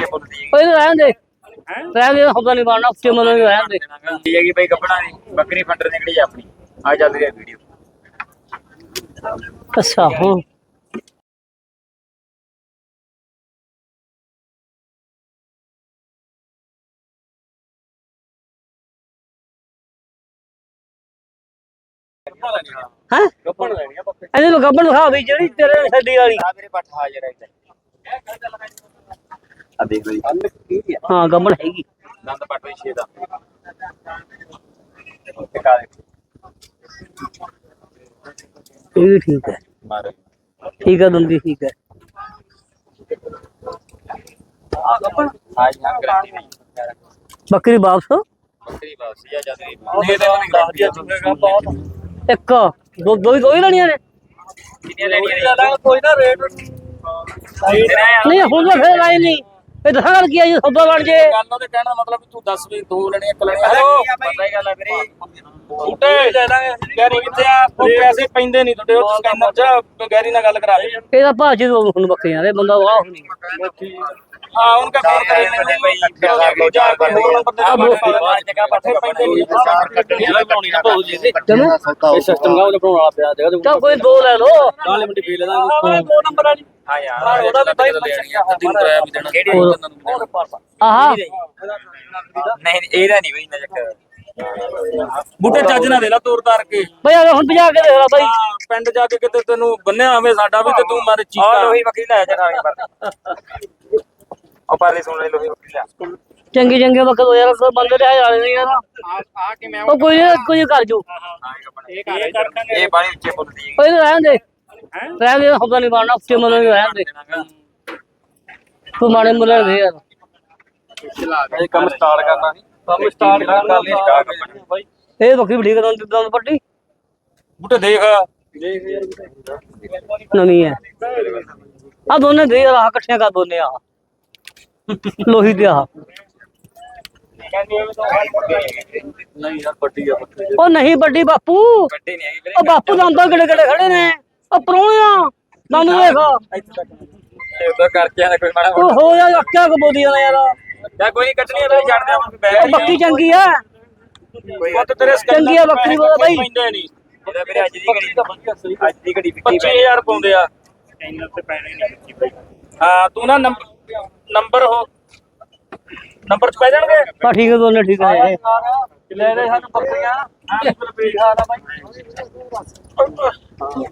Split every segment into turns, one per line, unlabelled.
ਉੱਚੇ ਮੁੱਲ ਦੀ
ਓਏ ਰਹਿਣ ਦੇ। ਰਹਿਣ ਦੇ ਹੁੰਦਾ ਨਹੀਂ ਬਣਨਾ ਉੱਚੇ ਮਨੋਂ ਹੀ ਰਹਿਣ ਦੇ।
ਹੈਗੀ ਹੈਗੀ ਬਈ ਕੱਪੜਾ ਦੀ ਬੱਕਰੀ ਫੰਡਰ ਨਿਕਲੀ ਆ ਆਪਣੀ। ਆ ਚੱਲ ਰਹੀ ਹੈ ਵੀਡੀਓ
ਅੱਛਾ ਹੁਣ ਹੈ?
ਗੱਪਣ ਲੈਣੀ ਆ ਬੱਕਰੀ।
ਇਹਦੇ ਨੂੰ ਗੱਬਣ ਦਿਖਾ ਵੀ ਜਿਹੜੀ ਤੇਰੇ ਛੱਡੀ ਵਾਲੀ।
ਆ ਮੇਰੇ ਪੱਠ ਹਾਜ਼ਰ ਹੈ ਇੱਥੇ ਆ ਦੇਖ ਲਈ
ਹਾਂ ਗੱਬਣ ਹੈਗੀ।
ਦੰਦ ਪੱਟ ਵੀ ਛੇ ਦਾ। ਇੱਕ ਆ ਦੇਖ
ਇਹ ਵੀ ਠੀਕ ਹੈ।
ਮਾਰ।
ਠੀਕ ਹੈ ਦੰਦੀ ਠੀਕ ਹੈ।
ਆ ਗੱਪਣ ਹਾਂ ਜੀ ਹਾਂ ਗਰੰਟੀ ਨਹੀਂ।
ਬੱਕਰੀ ਵਾਪਸ?
ਬੱਕਰੀ ਵਾਪਸੀ ਆ ਜਾਂਦੀ ਨਹੀਂ ਮੈਨੂੰ ਦੱਸ ਦਿਆ ਚੁੱਕੇਗਾ ਬਹੁਤ
ਇੱਕ ਦੋ ਦੋ ਹੀ ਦੋ ਹੀ ਲੈਣੀਆਂ ਨੇ।
ਕਿੰਨੀਆਂ ਲੈਣੀਆਂ ਨੇ? ਕੋਈ ਨਾ ਰੇਟ।
ਨਹੀਂ ਹੁਣ ਫੇਰ ਆਈ ਨਹੀਂ। ਇਹ ਦੱਸਾਂ ਕੀ ਆ ਜੀ ਸੌਦਾ ਬਣ ਜੇ।
ਗੱਲ ਉਹਦੇ ਕਹਿਣ ਦਾ ਮਤਲਬ ਵੀ ਤੂੰ 10 ਵੀ ਦੋ ਲੈਣੀਆਂ ਇੱਕ ਲੈਣੀ ਪਤਾ ਹੀ ਗੱਲ ਆ ਵੀਰੇ। ਬੂਟੇ ਲੈ ਲਾਂਗੇ ਗੈਰੀ ਕਿੱਥੇ ਆ? ਉਹ ਪੈਸੇ ਪੈਂਦੇ ਨਹੀਂ ਤੁਹਾਡੇ ਉਹ ਸਕੈਨਰ ਚ ਗੈਰੀ ਨਾਲ ਗੱਲ ਕਰਾ ਲਈ
ਇਹਦਾ ਭਾਜੀ ਦੋ ਹੁਣ ਬੱਕਰੀਆਂ ਦੇ ਬੰਦਾ ਵਾਹ ਨਹੀਂ
ਪੈਂਦੇ ਨਹੀਂ ਕੱਟਣੀਆਂ ਬਣਾਉਣੀ ਨਾ ਬਹੁਤ ਜੀ
ਕਿਵੇਂ
ਇਹ ਸਿਸਟਮ ਗਾ ਉਹ ਬਣਾਉਣ ਵਾਲਾ ਪਿਆ ਦੇਖੋ
ਚਾ ਕੋਈ ਦੋ ਲੈ ਲਓ।
ਨਾਲੇ ਮੰਡੀ ਫੇਲ ਦਾ ਦੋ ਨੰਬਰ ਵਾਲੀ। ਹਾਂ ਯਾਰ ਉਹਦਾ ਵੀ ਬਾਈ ਦਿਨ ਕਰਾਇਆ ਵੀ ਦੇਣਾ ਕਿਹੜੀ
ਆਹਾ।
ਨਹੀਂ ਇਹਦਾ ਨਹੀਂ ਬਈ ਨਾ ਚੱਕਰ। ਬੂਟੇ ਚੱਜ ਨਾ ਦੇ ਲਾ ਤੋਰ ਤਾਰ ਕੇ।
ਬਈ ਆ ਹੁਣ ਭਜਾ ਕੇ ਦੇਖ ਲੈ ਬਾਈ।
ਪਿੰਡ ਜਾ ਕੇ ਕਿਤੇ ਤੈਨੂੰ ਬੰਨਿਆ ਹੋਵੇ ਸਾਡਾ ਵੀ ਤੇ ਤੂੰ ਮਾਰੇ ਚੀਕਾ। ਲੋਹੀ ਬੱਕਰੀ ਲੈ ਜਾ ਖਾਣੀ ਪਰ ਉਹ ਪਾਲੇ ਸੁਣ ਲੈ ਲੋਹੀ ਬੱਕਰੀ ਲੈ
ਚੰਗੇ ਚੰਗੇ ਵਕਤ ਹੋ ਯਾਰ ਕੋਈ ਬੰਦੇ ਰਹਿ ਜਾਣੇ ਨੇ ਯਾਰ।
ਆ ਕੇ ਮੈਂ
ਉਹ ਕੋਈ ਕੋਈ ਕਰ ਜੋ।
ਇਹ ਕਰ ਇਹ ਬਾਣੀ ਉੱਚੇ ਮੁੱਲ ਦੀ
ਓਏ ਰਹਿਣ ਦੇ। ਰਹਿਣ ਦੇ ਹੁੰਦਾ ਨਹੀਂ ਬਣਨਾ ਉੱਚੇ ਮਨੋਂ ਹੀ ਰਹਿਣ ਦੇ। ਤੂੰ ਮਾੜੇ ਮੁੱਲੇ ਦੇ ਯਾਰ।
ਇਹ ਕੰਮ ਸਟਾਰਟ ਕਰਨਾ ਸੀ। ਕੰਮ ਸਟਾਰਟ ਕਰ ਲਈ ਸਟਾਰਟ ਬਾਈ।
ਇਹ ਬੱਕਰੀ ਬੜੀ ਕਰਾਂ ਦੰਦ ਪੱਟੀ।
ਬੂਟੇ ਦੇਖ।
ਨਵੀਂ ਹੈ। ਆ ਦੋਨੇ ਦੇ ਯਾਰ ਆ ਇਕੱਠੀਆਂ ਕਰ ਦੋਨੇ ਆ। ਲੋਹੀ ਤੇ ਆ।
ਨਹੀਂ ਯਾਰ ਵੱਡੀ ਆ ਬੱਕਰੀ
ਉਹ ਨਹੀਂ ਵੱਡੀ ਬਾਪੂ।
ਵੱਡੀ ਨਹੀਂ ਹੈਗੀ
ਉਹ ਬਾਪੂ ਦੰਦਾਂ ਕਿਹੜੇ ਕਿਹੜੇ ਖੜੇ ਨੇ। ਉਹ ਪਰੋਣਿਆ ਦੰਦ ਦੇਖ।
ਇਹ ਉਹਦਾ ਕਰਕੇ ਆ ਕੋਈ ਮਾੜਾ
ਉਹ ਹੋ ਜਾ ਅੱਕਿਆ ਕਬੋਦੀਆਂ ਨੇ ਯਾਰ। ਉਹ
ਯਾ ਕੋਈ ਨਹੀਂ ਕੱਟਣੀ ਆ ਬਈ ਛੱਡ ਦੇ ਬੈਠ
ਬੱਕਰੀ ਚੰਗੀ ਆ।
ਕੋਈ ਗੱਲ ਤੇਰੇ
ਚੰਗੀ ਆ ਬੱਕਰੀ ਉਹ ਬਾਈ।
ਪੈਂਦੇ ਨਹੀਂ ਇਹਦਾ ਵੀਰੇ ਅੱਜ ਦੀ ਘੜੀ ਅੱਜ ਦੀ ਘੜੀ ਵਿਕੀ 25000 ਪਾਉਂਦੇ ਆ। ਚੈਨਲ ਤੇ ਪੈਣੇ ਨਹੀਂ ਬਈ ਹਾਂ ਤੂੰ ਨਾ ਨੰਬਰ ਨੰਬਰ ਹੋ ਨੰਬਰ ਚ ਪੈ ਜਾਣਗੇ?
ਬਾ ਠੀਕ ਹੈ ਦੋਨੇ ਠੀਕ ਹੈ।
ਲੈ ਲੈ ਸਾਨੂੰ ਬੱਕਰੀਆਂ।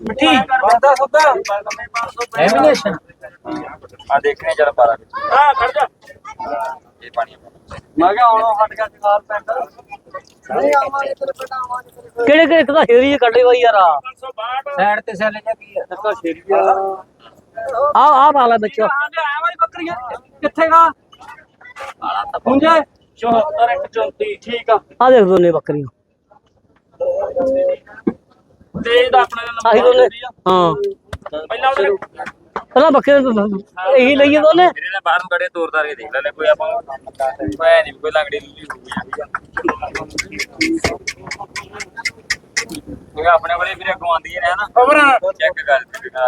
ਮਿੱਠੀ ਬੰਦਾ ਸੌਦਾ।
ਐਮੀਨੇਸ਼ਨ
ਆ ਦੇਖਣੇ ਜਰਾ ਪਾਰਾ ਹਾਂ ਖੜ ਜਾ। ਇਹ ਪਾਣੀ ਮੈਂ ਕਿਹਾ ਹੁਣ ਹਟ ਗਿਆ ਜਗਾਰ ਪੈਂਦਾ
ਕਿਹੜੇ ਕਿਹੜੇ ਇੱਕ ਤਾਂ ਸ਼ੇਰੀ ਕੱਢੇ ਬਾਈ ਯਾਰ। ਆ
ਸਾਈਡ ਤੇ ਸੈਲੇ ਜਾ ਕੀ ਹੈ ਤਾਂ ਸ਼ੇਰੀਆ
ਆ। ਆ ਵਾਲਾ ਵਿੱਚ
ਆਇਆ ਵਾਲੀ ਬੱਕਰੀਆਂ ਕਿੱਥੇ ਗਾ? ਹੁੰਜੇ 74 34 ਠੀਕ ਆ।
ਆ ਦੇਖ ਦੋਨੇ ਬੱਕਰੀਆਂ।
ਤੇਜ ਦਾ ਆਪਣੇ
ਆਹੀ ਦੋਨੇ। ਹਾਂ।
ਪਹਿਲਾਂ ਉਹਦੇ
ਪਹਿਲਾਂ ਬੱਕਰੇ ਇਹੀ ਲਈਏ ਦੋਨੇ।
ਮੇਰੇ ਨਾਲ ਬਾਹਰ ਨੂੰ ਕੜੇ ਤੋਰ ਤਾਰ ਕੇ ਦੇਖ ਲੈ ਕੋਈ ਆਪਾਂ ਕੋਈ ਨਹੀਂ ਕੋਈ ਲੰਗੜੀ ਲੂਲੀ ਆਪਣੇ ਵਾਲੇ ਵੀਰੇ ਅੱਗੋਂ ਆਂਦੀ ਹੈ ਨਾ ਖਬਰ ਚੈੱਕ ਕਰ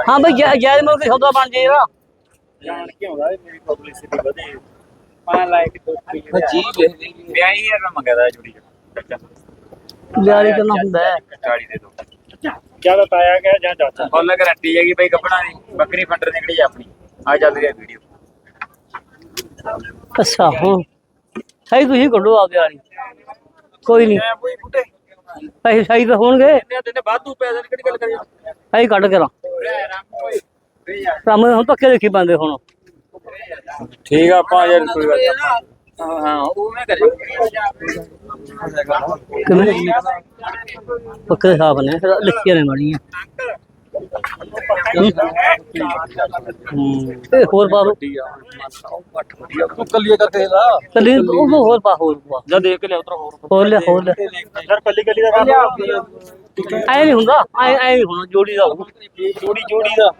ਹਾਂ ਬਈ ਜੈ ਜੈਦ ਮੁਲ ਕੇ ਸੌਦਾ ਬਣ ਜੇ ਯਾਰ
ਜਾਣ ਕੇ ਆਉਂਦਾ ਮੇਰੀ ਪਬਲਿਸਿਟੀ ਵਧੇ। ਪਾਣ ਲਾਇਕ ਦੋਸਤੀ ਜੀ ਵਿਆਹੀ ਯਾਰ ਮੈਂ ਮੰਗਦਾ ਜੁੜੀ
ਲਿਆਰੀ ਕਰਨਾ ਹੁੰਦਾ ਹੈ?
40 ਦੇ ਦੋ। ਜ਼ਿਆਦਾ ਪਾਇਆ ਗਿਆ ਜਾਂ ਚਾਚਾ। ਫੁੱਲ ਗਰੰਟੀ ਹੈਗੀ ਬਈ ਕੱਪੜਾ ਦੀ ਬੱਕਰੀ ਫੰਡਰ ਨਿਕਲੀ ਆ ਆਪਣੀ। ਆ ਚੱਲ ਰਹੀ ਹੈ ਵੀਡੀਓ
ਅੱਛਾ ਹਾਂ ਸਹੀ ਤੁਸੀਂ ਕੱਢੋ ਆਪਦੇ ਵਾਲੀ। ਕੋਈ ਨਹੀਂ।
ਕੋਈ ਬੁੱਟੇ।
ਪੈਸੇ ਸਹੀ ਤਾਂ ਹੋਣਗੇ।
ਤੇ ਤੇ ਬਾਦੂ ਪੈਸੇ ਦੀ ਕਿਹੜੀ ਗੱਲ ਕਰੀ
ਸਹੀ ਕੱਢ ਕੇ ਰਾਂ ਕੰਮ ਹੁਣ ਧੱਕੇ ਦੇਖੀ ਪਾਉਂਦੇ ਹੁਣ।
ਠੀਕ ਆ ਆਪਾਂ ਯਾਰ ਕੋਈ ਗੱਲ ਹਾਂ ਹਾਂ ਉਹ ਮੈਂ ਕਰੇ।
ਕਿਵੇਂ ਬੱਕਰੇ ਸਾਫ਼ ਨੇ ਲਿਖੀਆਂ ਨੇ ਮਾੜੀਆਂ। ਹੂੰ। ਇਹ ਹੋਰ ਪਾ ਦੋ
ਤੂੰ ਕੱਲੀਏ ਕਰਕੇ ਲਾ
ਕੱਲੀ ਉਹ ਹੋਰ ਪਾ ਹੋਰ ਪਾ
ਜਾ ਦੇਖ ਲਿਆ ਉਧਰ ਹੋਰ
ਹੋਰ ਲੈ ਹੋਰ ਲੈ
ਯਾਰ ਕੱਲੀ ਕੱਲੀ ਦਾ
ਐ ਨਹੀਂ ਹੁੰਦਾ ਐ ਐ ਨਹੀਂ ਹੋਣਾ ਜੋੜੀ ਦਾ।
ਜੋੜੀ ਜੋੜੀ ਦਾ।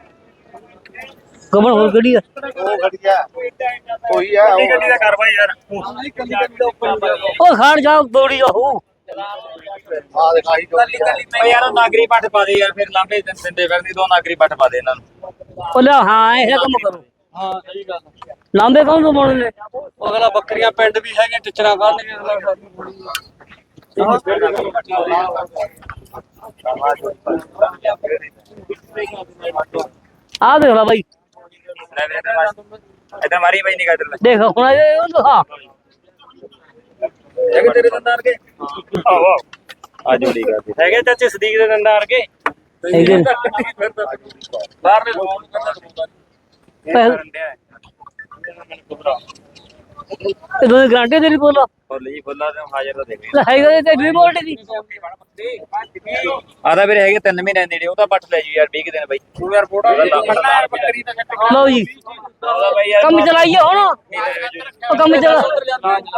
ਗਮਨ ਹੋਰ ਕਿਹੜੀ ਆ?
ਉਹ ਗਿਆ ਉਹੀ ਆ
ਕੱਲੀ ਕੱਲੀ ਦਾ ਕਰ ਯਾਰ।
ਉਹ ਖਾਣ ਜਾ ਜੋੜੀ ਦਾ ਹੋਊ।
ਆ ਦਿਖਾਈ ਦੋ
ਯਾਰ ਨਾਗਰੀ ਪੱਠ ਪਾ ਦੇ ਯਾਰ ਫਿਰ ਲਾਂਬੇ ਦਿੰਦੇ ਫਿਰਦੀ ਦੋ ਨਾਗਰੀ ਪੱਠ ਪਾ ਦੇ ਇਹਨਾਂ ਨੂੰ।
ਉਹ ਲੈ ਹਾਂ ਇਹ ਕੰਮ ਕਰੋ।
ਹਾਂ ਸਹੀ ਗੱਲ
ਲਾਂਬੇ ਕੌਣ ਮੋੜਨ ਨੇ
ਅਗਲਾ ਬੱਕਰੀਆਂ ਪਿੰਡ ਵੀ ਹੈਗੀਆਂ ਟਿਚਰਾਂ ਕਰਨਗੇ ਅਗਲਾ।
ਆ ਦੇਖ ਲੈ ਬਾਈ।
ਇਧਰ ਮਾਰੀ ਬਾਈ ਨਿਕਾ ਇਧਰ
ਦੇਖ ਹੁਣ ਇਹ ਉਹ ਦਿਖਾ।
ਹੈਗੇ ਤੇਰੇ ਦੰਦਾਂ ਵਰਗੇ? ਆਹੋ ਆ ਜੋੜੀ ਕਰਦੇ ਹੈਗੇ ਚਾਚੇ ਸਦੀਕ ਦੇ ਦੰਦਾਂ ਵਰਗੇ?
ਹੈਗੇ। ਨੇ।
ਬਾਹਰ ਦੇ ਫੋਨ ਕਰਦਾ
ਪਹਿਲ ਇਹ ਦੋਨੇ ਗਾਂਟੇ ਤੇਰੀ ਬੋਲਾ।
ਫੁੱਲ ਜੀ ਫੁੱਲਾ ਤੇ ਹਾਜ਼ਰ ਦਾ
ਹੈਗਾ ਤੇ ਵੀ ਬੋਲਟ ਦੀ
ਆਦਾ ਵੀਰੇ ਹੈਗੇ 3 ਮਹੀਨੇ ਨੇੜੇ ਉਹ ਤਾਂ ਪੱਟ ਲੈ ਜੂ ਯਾਰ 20 ਦਿਨ ਬਾਈ। ਤੂੰ ਯਾਰ ਫੋਟੋ ਬੱਕਰੀ ਦਾ
ਲਓ ਜੀ।
ਉਹਦਾ ਬਾਈ ਯਾਰ
ਕੰਮ ਚਲਾਈਏ ਹੁਣ। ਉਹ ਕੰਮ ਚਲਾ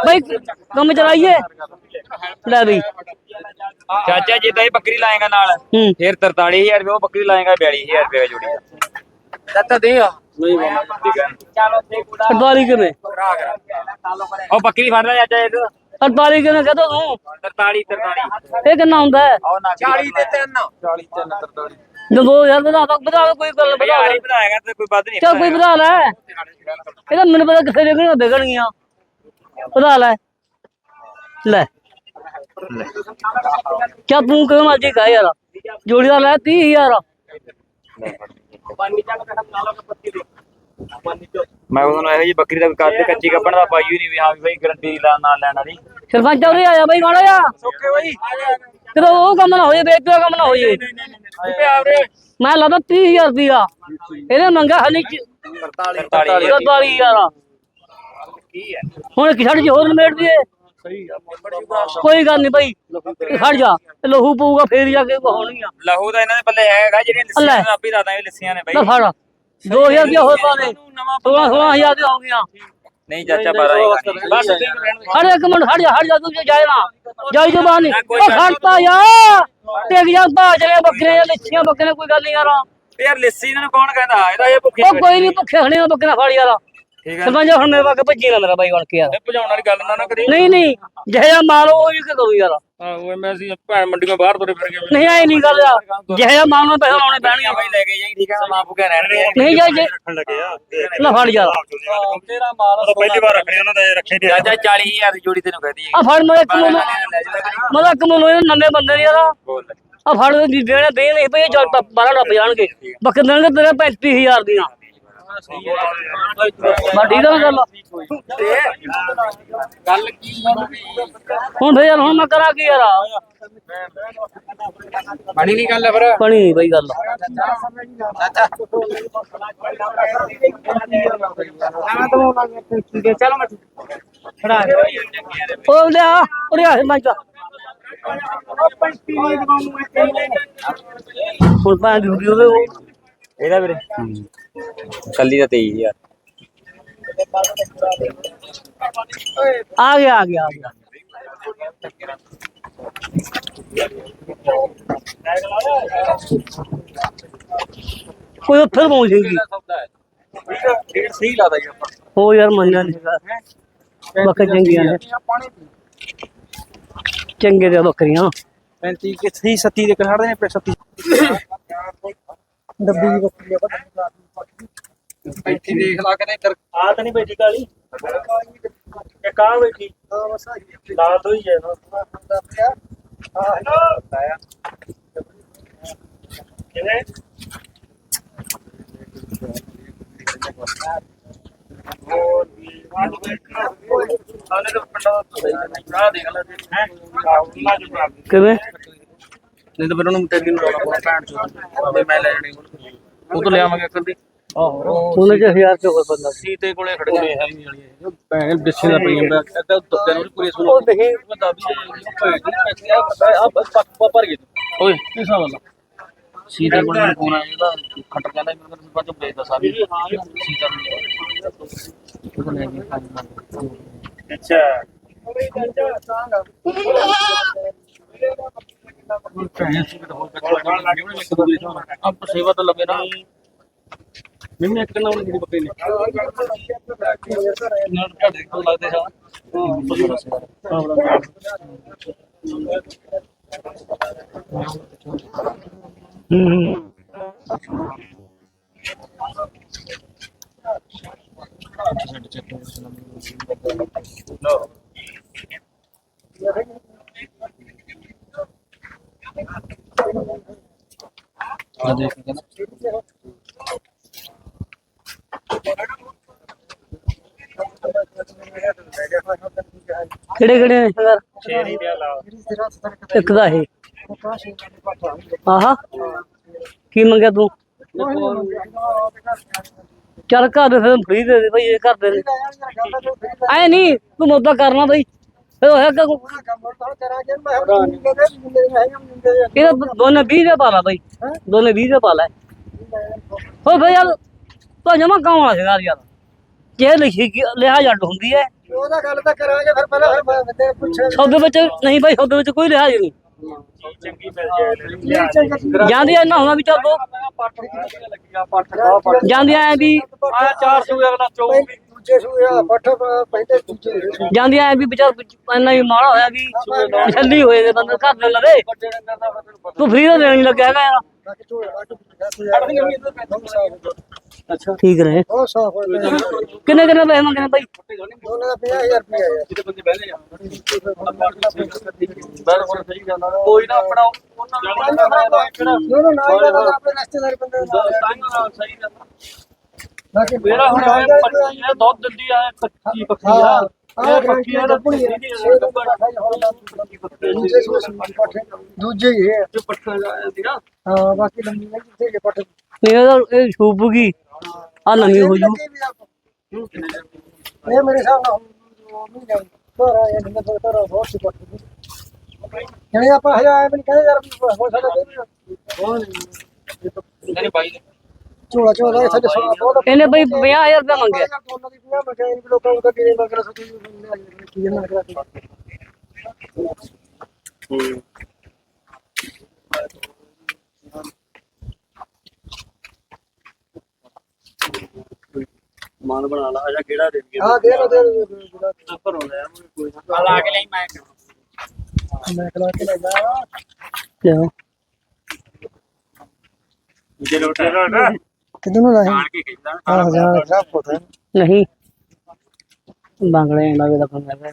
ਬਾਈ ਕੰਮ ਚਲਾਈਏ। ਲੈ ਬਈ।
ਚਾਚਾ ਜੇ ਤਾਂ ਇਹ ਬੱਕਰੀ ਲਾਏਗਾ ਨਾਲ
ਹੂੰ।
ਫਿਰ 43000 ਰੁਪਏ ਉਹ ਬੱਕਰੀ ਲਾਏਗਾ 42000 ਰੁਪਏ ਜੋੜੀ
ਚਾਚਾ ਦੇ ਆ।
ਅਟਵਾਲੀ ਕਿਵੇਂ
ਉਹ ਬੱਕਰੀ ਫੜ ਲੈ ਚਾਚਾ ਇਹ
ਅਟਵਾਲੀ ਕਿਵੇਂ ਕਹਦਾ ਤੂੰ
43 43
ਇਹ ਕਿੰਨਾ ਹੁੰਦਾ ਹੈ
ਉਹ ਨਾ 40 ਦੇ 3
40 ਤਿੰਨ 43
ਜਦੋਂ ਦੋ ਹਜ਼ਾਰ ਵਧਾ ਤਾ ਵਧਾ ਤਾ ਕੋਈ ਗੱਲ ਵਧਾ
ਯਾਰ
ਲੈ
ਹੀ ਬਣਾਏਗਾ ਤੇ ਕੋਈ ਵੱਧ ਨਹੀਂ
ਚੱਲ ਕੋਈ ਵਧਾ ਲੈ ਇਹਦਾ ਮੈਨੂੰ ਪਤਾ ਕਿੱਥੇ ਵਿਕਣੀਆਂ ਵਿਕਣਗੀਆਂ ਵਧਾ ਲੈ ਲੈ ਕਿਆ ਤੂੰ ਕਿਉਂ ਮਰਜ਼ੀ ਕਾ ਯਾਰ ਜੋੜੀ ਦਾ ਲੈ 30000
ਮੈਂ ਉਹਨਾਂ ਨੂੰ ਇਹੋ ਜੀ ਬੱਕਰੀ ਦਾ ਕੱਦ ਕੱਚੀ ਕੱਪਣ ਦਾ ਪਾਈ ਨਹੀਂ ਵੀ ਹਾਂ ਵੀ ਬਈ ਗਰੰਟੀ ਲਾ ਨਾਲ ਲੈਣ ਵਾਲੀ।
ਸਰਪੰਚ ਉਰੇ ਆਇਆ ਬਈ ਮਾੜਾ ਜਾ
ਓਕੇ ਬਾਈ।
ਕਿਦੋਂ ਉਹ ਕੰਮ ਨਾ ਹੋਏ ਵੇਚ ਕੰਮ ਨਾ ਹੋਏ। ਮੈਂ ਲਾਦਾ 30000 ਰੁਪਿਆ ਇਹਨੇ ਮੰਗਾ ਹਲੀ
43
42000
ਕੀ ਹੈ?
ਹੁਣ ਛੱਡ ਜੀ ਹੋਰ ਨਿਮੇੜ ਦੀਏ ਕੋਈ ਗੱਲ ਨਹੀਂ ਬਈ ਖੜ ਜਾ ਇਹ ਲਹੂ ਪਊਗਾ ਫੇਰ ਜਾ ਕੇ ਹੋਣੀ ਆ।
ਲਹੂ ਦਾ ਇਹਨਾਂ ਦੇ ਪੱਲੇ ਹੈਗਾ ਜਿਹੜੀਆਂ
ਲੈ।
ਲੱਸੀਆਂ ਨੇ ਆਪੀ ਦਾਦਾ ਵੀ ਲੱਸੀਆਂ ਨੇ
ਲੈ
ਬਈ
ਫੜ 2000 ਰੁਪਇਆ ਹੋਰ ਪਾ ਦੇ। 16 16000 ਦੇ ਹੋ ਗਿਆ
ਨਹੀਂ ਚਾਚਾ ਬਾਰਾ ਬਸ। ਠੀਕ ਰਹਿਣ ਦੇ।
ਹੜ ਇੱਕ ਮਿੰਟ ਹਟ ਜਾ ਹਟ ਜਾ ਤੂੰ ਜੇ ਜਾਏ ਨਾ ਜਾਈ ਜੋ ਬਾਹਰ ਨਹੀਂ
ਕੋਈ
ਉਹ ਖੜਤਾ ਯਾਰ ਟਿਕ ਜਾ। ਬਾਜ ਰਹੇ ਬੱਕਰੇ ਲੱਛੀਆਂ ਬੱਕਰੇ ਕੋਈ ਗੱਲ ਨਹੀਂ ਯਾਰ।
ਤੇ ਯਾਰ ਲੱਸੀ ਇਹਨਾਂ ਨੂੰ ਕੌਣ ਕਹਿੰਦਾ? ਇਹਦਾ ਇਹ ਭੁੱਖੇ
ਕੋਈ ਨਹੀਂ ਭੁੱਖੇ ਹਣੇ ਬੱਕਰਾ ਫੜ ਯਾਰ।
ਠੀਕ ਹੈ
ਸਰਪੰਚ ਹੁਣ ਮੇਰੇ ਪਾਕੇ ਭੱਜੀ ਨਾ ਮੇਰਾ ਬਾਈ ਬਣ ਕੇ ਯਾਰ
ਭਜਾਉਣ ਵਾਲੀ ਗੱਲ ਨਾ ਨਾ ਕਰੀ
ਨਹੀਂ ਨਹੀਂ ਜਿਹੜਾ ਮਾਲ ਉਹ ਵੀ ਕਿ ਕਰੂ ਯਾਰ
ਉਹ ਮੈਂ ਅਸੀਂ ਭੈਣ ਮੰਡੀਆਂ ਬਾਹਰ ਤੁਰੇ ਫਿਰ ਗਏ
ਨਹੀਂ ਆਈ ਨਹੀਂ ਗੱਲ ਯਾਰ ਜਿਹੜਾ ਮਾਲ ਨੂੰ ਪੈਸੇ ਲਾਉਣੇ ਪੈਣਗੇ
ਬਾਈ ਲੈ ਕੇ ਜਾਈ ਠੀਕ ਹੈ ਮਾਂ ਭੁੱਖੇ ਰਹਿਣ ਦੇ
ਨਹੀਂ ਜਾਈ ਜੇ
ਰੱਖਣ ਲੱਗੇ ਆ
ਲੈ ਫੜ ਯਾਰ
ਤੇਰਾ ਮਾਲ
ਉਹ ਪਹਿਲੀ ਵਾਰ ਰੱਖਣੇ ਉਹਨਾਂ ਦਾ ਰੱਖੇ ਨਹੀਂ
ਚਾਚਾ 40000 ਦੀ ਜੋੜੀ ਤੈਨੂੰ ਕਹਦੀ
ਆ ਫੜ ਮੇਰੇ ਇੱਕ
ਜਾ
ਮਦਾ ਇੱਕ ਇਹ ਨਵੇਂ ਬੰਦੇ ਨੇ ਯਾਰ
ਬੋਲ
ਆ ਫੜ ਦੀ ਦੇਣੇ ਦੇ ਨਹੀਂ ਜਦ ਤੱਕ 12 ਡੱਬ ਜਾਣਗੇ ਬੱਕਰ ਦੇਣਗੇ ਤੇਰੇ 35000 ਦੀਆਂ ਬਸ ਠੀਕ ਨਾ ਗੱਲ
ਗੱਲ ਕੀ
ਹੁਣ ਫੇਰ ਯਾਰ ਹੁਣ ਮੈਂ ਕਰਾਂ ਕੀ ਯਾਰ?
ਬਣੀ ਨਹੀਂ ਗੱਲ ਫਿਰ?
ਬਣੀ ਨੀ ਬਈ ਗੱਲ। ਉਹ ਲਿਆ ਉਰੇ ਆ ਮੈਂ ਚਾ ਹੁਣ ਪਾਣ ਦੀ ਵੀਡੀਓ ਦੇ ਉਹ
ਇਹਦਾ ਵੀਰੇ। ਕੱਲੀ ਦਾ 23000
ਆ ਗਿਆ ਆ ਗਿਆ ਆ ਗਿਆ। ਕੋਈ ਉਹ ਫਿਰ ਪਹੁੰਚ ਜਾਏਗੀ
ਰੇਟ ਸਹੀ ਲਾਦਾ ਜੀ ਆਪਾਂ
ਹੋ ਯਾਰ ਮੰਨਿਆ ਨਹੀਂ ਬੱਕਰ ਚੰਗੀਆਂ ਨੇ। ਚੰਗੇ ਦੇ ਬੱਕਰੀਆਂ।
35 ਕਿ ਸਹੀ 37 ਦੇ ਖੜਦੇ ਨੇ 37 ਡੱਬੀ ਦੀ ਬੱਕਰੀ ਆ ਇੱਥੇ ਦੇਖ ਲਾ ਕਿਤੇ ਇੱਧਰ।
ਆ ਤਾਂ ਨਹੀਂ ਬੈਠੀ ਕਾਲੀ। ਇਹ ਕਾਂ ਬੈਠੀ? ਲਾਲ ਤੋਂ ਹੀ ਹੈ ਨਾ। ਕਿਵੇਂ? ਆਨੇ ਤਾਂ ਪਿੰਡਾਂ ਆ ਦੇਖ ਲੈ। ਹੈ? ਆ ਉਹਨਾਂ ਜੋ ਬਣਾ
ਕਿਵੇਂ?
ਨਹੀਂ ਤਾਂ ਫਿਰ ਉਹਨੂੰ ਟੈਗੀ ਨੂੰ ਲਾਉਣਾ ਪਊਗਾ ਭੈਣ ਚੋਦ ਤੇ ਮੈਂ ਲੈ ਜਾਣੀ ਉਹ ਤੋਂ ਲਿਆਵਾਂਗੇ ਇੱਕ ਦੀ ਆਹੋ।
ਉਹਨੇ ਚ 1000 ਤੇ ਹੋਰ ਬੰਦਾ। ਸੀ
ਸੀਤੇ ਕੋਲੇ ਖੜ ਗਏ ਹੈ ਨਹੀਂ ਵਾਲੀ ਭੈਣ ਬਿੱਸੇ ਦਾ ਪਈ ਜਾਂਦਾ। ਅੱਧਾ ਦੁੱਤੇ ਨੂੰ ਪੂਰੀ ਸੁਣੋ।
ਉਹ ਦੇਖੀ।
ਮੈਂ ਦਾਬੀ ਭੈਣ ਆ ਪੱਕ ਭਰ ਗਏ ਓਏ। ਕੀ ਹਿਸਾਬ ਨਾਲ? ਸੀਤੇ ਕੋਲੇ ਮੈਨੂੰ ਫੋਨ ਆਇਆ ਇਹਦਾ ਖੱਟਰ ਕਹਿੰਦਾ ਮੇਰੇ ਕੋਲ ਬਾਅਦ ਚ ਵੇਚਦਾ ਸਾਰੀ। ਸੀਤਾ ਨੂੰ। ਲੈ ਗਿਆ
ਅੱਛਾ।
ਭੈਣ ਸੀ ਆਪ ਸੇਵਾ ਤਾਂ ਲੱਗੇ ਨਾ ਮੈਨੂੰ ਇੱਕ ਨਾ ਜਿਹੜੀ ਬੱਕਰੀ ਨੇ ਨਾਲ ਘੱਟ ਕੋਲ ਲੱਗਦੇ ਸਾ
ਹੂੰ। ਕਿਹੜੇ ਕਿਹੜੇ ਨੇ? ਸ਼ਿੰਗਾਰ
ਸ਼ੇਰੀ ਦੇ
ਇੱਕ ਦਾ ਇਹ। ਆਹਾ। ਕੀ ਮੰਗਿਆ ਤੂੰ? ਚੱਲ ਘਰ ਦੇ ਫਿਰ ਫਰੀ ਦੇ ਦੇ ਬਈ ਇਹ ਘਰ ਦੇ ਐ ਨਹੀਂ ਤੂੰ ਮੁੱਦਾ ਕਰਨਾ ਬਈ। ਫਿਰ ਹੋਇਆ ਕਿ ਇਹ ਦੋਨੇ 20 ਦੇ ਪਾ ਲਾ ਬਈ। ਦੋਨੇ 20 ਦੇ ਪਾ ਲੈ। ਹੋ ਬਈ ਯਾਰ ਤੂੰ ਜਮਾ ਕਾਉਂ ਆ ਸ਼ਿੰਗਾਰ ਯਾਰ। ਜੇ ਲਿਖੀ ਲਿਆ ਜੱਟ ਹੁੰਦੀ ਹੈ
ਉਹਦਾ ਗੱਲ ਤਾਂ ਕਰਾਂਗੇ ਫਿਰ ਪਹਿਲਾਂ ਫਿਰ ਮੈਂ ਤੇਰੇ ਪੁੱਛੇ
ਸੌਦੇ ਵਿੱਚ ਨਹੀਂ ਭਾਈ ਸੌਦੇ ਵਿੱਚ ਕੋਈ ਲਿਹਾਜ਼ ਨਹੀਂ।
ਚੰਗੀ ਮਿਲ ਜਾਏ
ਜਾਂਦੀ ਐ ਨਾ ਹੋਣਾ ਵੀ ਚੱਲ ਦੋ। ਜਾਂਦੀ ਐ ਵੀ
ਆ 400 ਅਗਲਾ ਚੌਕ ਵੀ
ਦੂਜੇ ਸੂਆ ਪੱਠ ਪਹਿਲੇ ਦੂਜੇ ਸੂਏ।
ਜਾਂਦੀ ਐ ਵੀ ਵਿਚਾਰ ਇੰਨਾ ਹੀ ਮਾੜਾ ਹੋਇਆ ਵੀ ਛੱਲੀ ਹੋਏ ਨੇ ਬੰਦੇ ਘਰ ਦੇ ਲਵੇ। ਤੂੰ ਫਰੀ ਦਾ ਦੇਣ ਲੱਗਾ ਹੈਗਾ ਯਾਰ।
ਅੱਛਾ
ਠੀਕ ਰਹੇ
ਬਹੁਤ ਸਾਫ਼ ਹੋਇਆ
ਕਿੰਨੇ ਕਿੰਨੇ ਪੈਸੇ ਮੰਗਣੇ ਭਾਈ
ਦੋਨਾਂ ਦਾ 50000 ਰੁਪਏ ਆਇਆ
ਕਿਤੇ ਬੰਦੇ ਬਹਿ ਜਾ ਬਿਲਕੁਲ ਸਹੀ ਗੱਲ ਆ ਕੋਈ ਨਾ ਆਪਣਾ ਉਹਨਾਂ ਨੂੰ
ਦੋਨੋਂ ਨਾਲ ਦਾ ਆਪਣੇ ਰਿਸ਼ਤੇਦਾਰ ਬੰਦੇ ਨਾਲ
ਸਹੀ ਗੱਲ ਆ
ਬਾਕੀ
ਮੇਰਾ ਹੁਣ ਇਹ ਪੱਕੀ ਆ ਦੁੱਧ ਦਿੰਦੀ ਆ ਕੱਚੀ ਪੱਕੀ ਆ
ਹਾਂ
ਇਹ ਪੱਕੀ ਆ
ਗੱਪਣੀ ਦੂਜੇ ਸੂਏ ਸੂਏ ਪੱਠ ਦੂਜੇ ਹੀ ਹੈ
ਜੋ ਪੱਠਾ ਜਾਂਦੀ ਨਾ
ਹਾਂ ਬਾਕੀ ਲੰਮੀ ਨਹੀਂ ਜਿੱਥੇ ਕੇ ਪੱਠ
ਨਹੀਂ ਇਹਦਾ ਇਹ ਛੂਪੂਗੀ ਆ ਨਵੀਂ ਹੋ ਜੂ।
ਇਹ ਮੇਰੇ ਹਿਸਾਬ ਨਾਲ ਉਹ ਨਹੀਂ ਜਾਣੀ ਪਰ ਇਹ ਨਹੀਂ ਤਾਂ ਤੇਰਾ ਬਹੁਤ ਸੀ ਪੱਠ ਜਿਹੜੇ ਆਪਾਂ ਹਜਾ ਆਏ ਵੀ ਨਹੀਂ ਕਹਿੰਦੇ ਯਾਰ ਵੀ ਹੋ ਸਕਦਾ ਹੋਰ
ਨਹੀਂ ਬਾਈ।
ਝੋਲਾ ਝੋਲਾ ਇਹ ਸਾਡੇ ਸਾਹ ਬਹੁਤ
ਇਹਨੇ ਭਾਈ 50000 ਰੁਪਏ ਮੰਗਿਆ।
ਦੋਨਾਂ ਦੀ ਪੰਜਾਹ ਮੈਂ ਕਿਹਾ ਲੋਕਾਂ ਨੂੰ ਤਾਂ ਕਿਵੇਂ ਮੰਗ ਰਿਹਾ ਸੀ ਕੀ ਇਹਨਾਂ ਕਰਾ
ਮਾਨ ਬਣਾ ਲਾ ਜਾਂ ਕਿਹੜਾ ਦੇ ਦਈਏ।
ਹਾਂ ਦੇ ਲੋ ਦੇ ਦੇ ਲਓ,
ਤਾਂ ਭਰੋ ਲੈ ਕੋਈ
ਆ ਲਾ ਕੇ ਲਈ ਮੈਂ
ਮੈਂ ਕਲਾ ਕੇ ਲੈ ਜਾ।
ਲਿਓ
ਜੇ ਲੋਟੇ ਨਾ।
ਕਿਦੋਂ ਨੂੰ ਲਾਹੀ?
ਆਣ ਕੇ ਖਿੱਚਦਾ
ਹਾਂ ਜਾਣ ਸਭ ਪਤਾ।
ਨਹੀਂ। ਬੰਗਲੇ ਦਾ ਵੀ ਦਾ ਪੰਗਾ ਹੈ